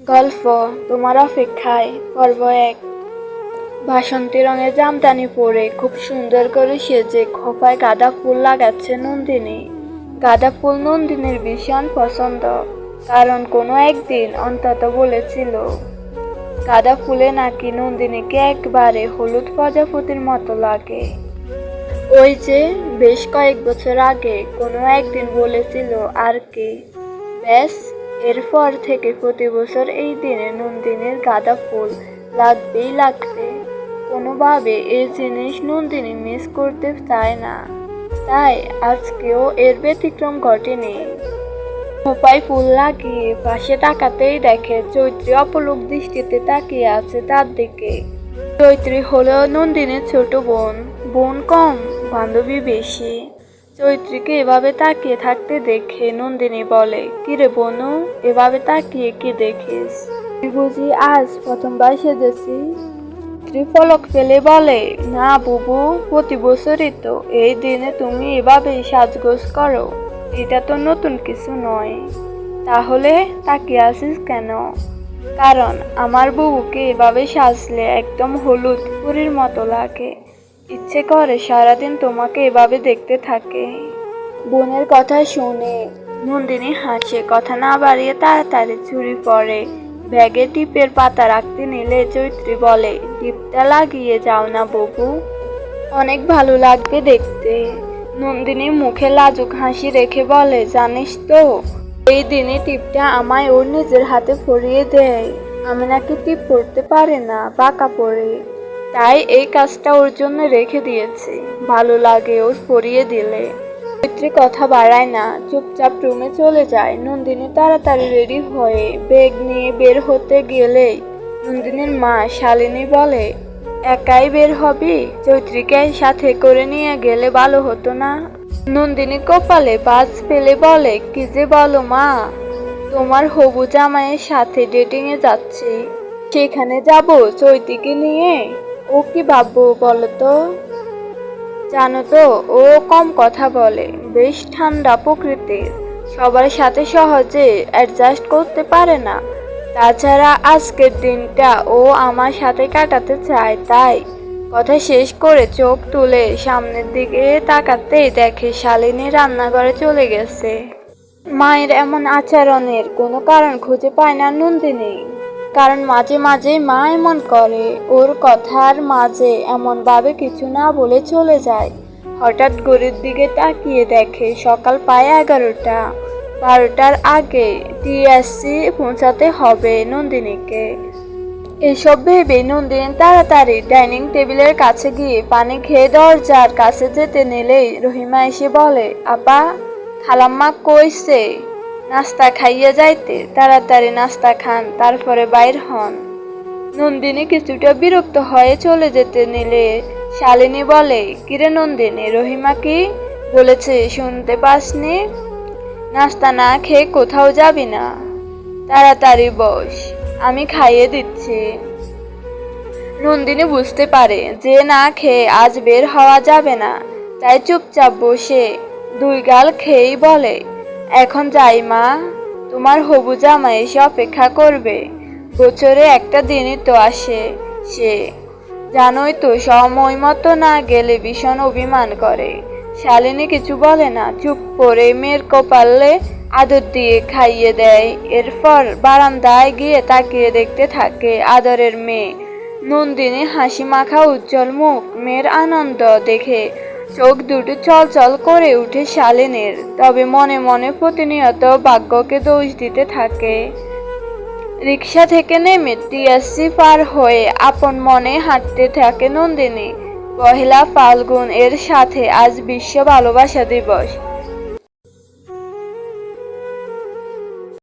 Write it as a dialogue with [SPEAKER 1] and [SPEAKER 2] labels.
[SPEAKER 1] গল্প, তোমার অপেক্ষায়, পর্ব এক। বাসন্তী রঙের জামদানি পরে খুব সুন্দর করে সেজে খোপায় গাঁদা ফুল লাগাচ্ছে নন্দিনী। গাঁদা ফুল নন্দিনীর ভীষণ পছন্দ, কারণ কোনো একদিন অন্তত বলেছিল। গাঁদা ফুলে নাকি নন্দিনীকে একবারে হলুদ প্রজাপতির মতো লাগে। ওই যে বেশ কয়েক বছর আগে কোনো একদিন বলেছিল আর কি, ব্যাস এরপর থেকে প্রতি বছর এই দিনে নন্দিনীর গাঁদা ফুল লাগবেই লাগবে। কোনোভাবে এই জিনিস নন্দিনী মিস করতে চায় না। তাই আজকেও এর ব্যতিক্রম ঘটেনি। খোপায় ফুল লাগিয়ে পাশে তাকাতেই দেখে চৈত্রী অপলোক দৃষ্টিতে তাকিয়ে আছে তার দিকে। চৈত্রী হলো নন্দিনীর ছোট বোন। বোন কম, বান্ধবী বেশি। চৈত্রীকে এভাবে তাকিয়ে থাকতে দেখে নন্দিনী বলে, কিরে বনু, এভাবে তাকিয়ে কি দেখিস? বুঝি আজ প্রথমবার সেজেছি? স্ত্রী ফলক ফেলে বলে, না বুবু, প্রতি বছরই তো, এই দিনে তুমি এভাবেই সাজগোজ করো, এটা তো নতুন কিছু নয়। তাহলে তাকিয়ে আসিস কেন? কারণ আমার বুবুকে এভাবে সাজলে একদম হলুদ পুরীর মতো লাগে। ইচ্ছে করে সারাদিন তোমাকে এভাবে দেখতে থাকে। বোনের কথা শুনে নন্দিনী হাসে। কথা না বাড়িয়ে তাড়াতাড়ি চুরি পড়ে ব্যাগে টিপের পাতা রাখতে নিলে চৈত্রী বলে টিপটা লাগিয়ে যাও না ববু অনেক ভালো লাগবে দেখতে। নন্দিনী মুখে লাজুক হাসি রেখে বলে, জানিস তো, এই দিনে টিপটা আমায় ওর নিজের হাতে পরিয়ে দেয়। আমি নাকি টিপ পড়তে পারে না, বাঁকা পড়ে তাই এই কাজটা ওর জন্য রেখে দিয়েছি। ভালো লাগে ও পরিয়ে দিলে। চৈত্রী কথা বাড়ায় না, চুপচাপ রুমে চলে যায়। নন্দিনী তাড়াতাড়ি রেডি হয়ে বেগ নিয়ে বের হতে গেলে নন্দিনীর মা শালিনী বলে, একাই বের হবি? চৈত্রীকে সাথে করে নিয়ে গেলে ভালো হতো না? নন্দিনী কপালে বাজ ফেলে বলে, কি যে বলো মা, তোমার হবু জামাইয়ের সাথে ডেটিংয়ে যাচ্ছি। সেখানে যাব চৈতিকে নিয়ে? ও কি ভাববো বলো তো জানো তো, ও কম কথা বলে, বেশ ঠান্ডা প্রকৃতির। সবার সাথে সহজে অ্যাডজাস্ট করতে পারে না। তাছাড়া আজকের দিনটা ও আমার সাথে কাটাতে চায়, তাই কথা শেষ করে চোখ তুলে সামনের দিকে তাকাতেই দেখে শালিনী রান্নাঘরে চলে গেছে। মায়ের এমন আচরণের কোনো কারণ খুঁজে পায় না নন্দিনী। কারণ মাঝে মাঝে মা এমন করে। ওর কথার মাঝে এমনভাবে কিছু না বলে চলে যায়। হঠাৎ গরুর দিকে তাকিয়ে দেখে সকাল পায় এগারোটা। বারোটার আগে টিএসসি পৌঁছাতে হবে নন্দিনীকে। এসব ভেবে নন্দিনী তাড়াতাড়ি ডাইনিং টেবিলের কাছে গিয়ে পানি খেয়ে দরজার কাছে যেতে নিলেই রহিমা এসে বলে, আপা, খালাম্মা কইছে? নাস্তা খাইয়ে যাইতে তাড়াতাড়ি নাস্তা খান, তারপরে বাইর হন। নন্দিনী কিছুটা বিরক্ত হয়ে চলে যেতে নিলে। শালিনী বলে, কিরে নন্দিনী, রহিমা কি? বলেছে, শুনতে পাসনি? নাস্তা না খেয়ে কোথাও যাবি না। তাড়াতাড়ি বস, আমি খাইয়ে দিচ্ছি। নন্দিনী বুঝতে পারে, যে না খেয়ে আজ বের হওয়া যাবে না, তাই চুপচাপ বসে দুই গাল খেয়েই বলে এখন যাই, মা। তোমার হবু জামা এসে অপেক্ষা করবে। বছরে একটা দিনই তো আসে সে। জানোই তো, সময় মতো না গেলে ভীষণ অভিমান করে। শালিনী কিছু বলে না, চুপ করে মেয়ের কপালে আদর দিয়ে খাইয়ে দেয়। এরপর বারান্দায় গিয়ে তাকিয়ে দেখতে থাকে আদরের মেয়ে। নন্দিনী হাসি মাখা উজ্জ্বল মুখ, মেয়ের আনন্দ দেখে চোখ দুটো চলচল করে উঠে শালিনীর। তবে মনে মনে প্রতিনিয়ত ভাগ্যকে দোষ দিতে থাকে। রিক্সা থেকে নেমে টিএসসি পার হয়ে আপন মনে হাঁটতে থাকে নন্দিনী। পহেলা ফাল্গুন এর সাথে আজ বিশ্ব ভালোবাসা দিবস।